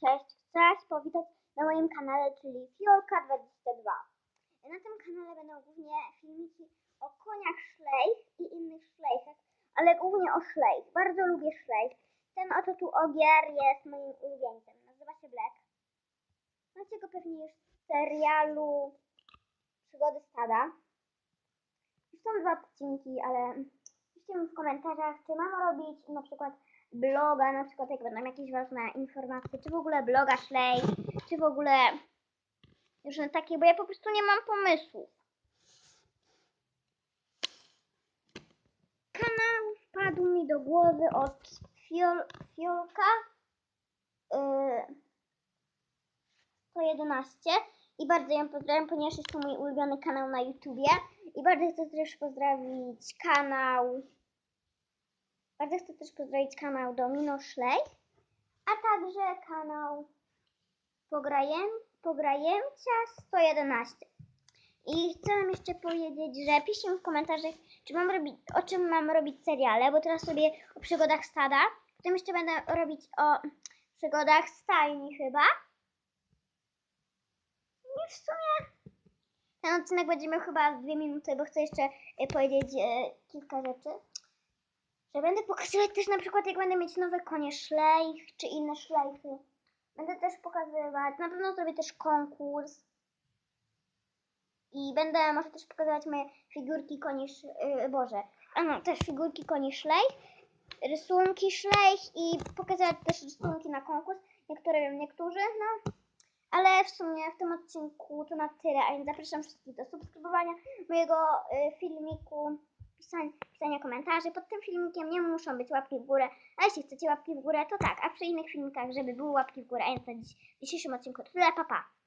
Cześć, chcę powitać na moim kanale, czyli Fiolka22. Na tym kanale będą głównie filmiki o koniach szlejch i innych szlejchach, ale głównie o szlejch. Bardzo lubię szlejch. Ten oto tu ogier jest moim ulubieńcem. Nazywa się Black. Znacie go pewnie już z serialu Przygody Stada. Już są dwa odcinki, ale piszcie mi w komentarzach, czy mam robić na przykład bloga, na przykład jak będą jakieś ważne informacje, czy w ogóle bloga Szlej, czy w ogóle różne takie, bo ja po prostu nie mam pomysłów. Kanał wpadł mi do głowy od fiol, Fiolka yy, 111 i bardzo ją pozdrawiam, ponieważ jest to mój ulubiony kanał na YouTubie i bardzo chcę też pozdrowić kanał bardzo chcę też pozdrowić kanał Domino Szlej, a także kanał Pograjem, Pograjemcia 111. I chcę wam jeszcze powiedzieć, że piszcie w komentarzach, czy mam robić, o czym mam robić seriale, bo teraz sobie o przygodach stada, potem jeszcze będę robić o przygodach stajni chyba. I w sumie ten odcinek będzie miał chyba dwie minuty, bo chcę jeszcze e, powiedzieć e, kilka rzeczy że będę pokazywać też na przykład jak będę mieć nowe konie szlejch czy inne szlejchy. Będę też pokazywać, na pewno zrobię też konkurs. I będę może też pokazywać moje figurki koni, yy, Boże, a no, też figurki koni szlejch, rysunki szlejch i pokazywać też rysunki na konkurs. Niektóre wiem, niektórzy, no. Ale w sumie w tym odcinku to na tyle, a więc zapraszam wszystkich do subskrybowania mojego y, filmiku, pisania, komentarzy. Pod tym filmikiem nie muszą być łapki w górę, a jeśli chcecie łapki w górę, to tak, a przy innych filmikach, żeby były łapki w górę, a więc na dziś, w dzisiejszym odcinku to tyle, pa pa!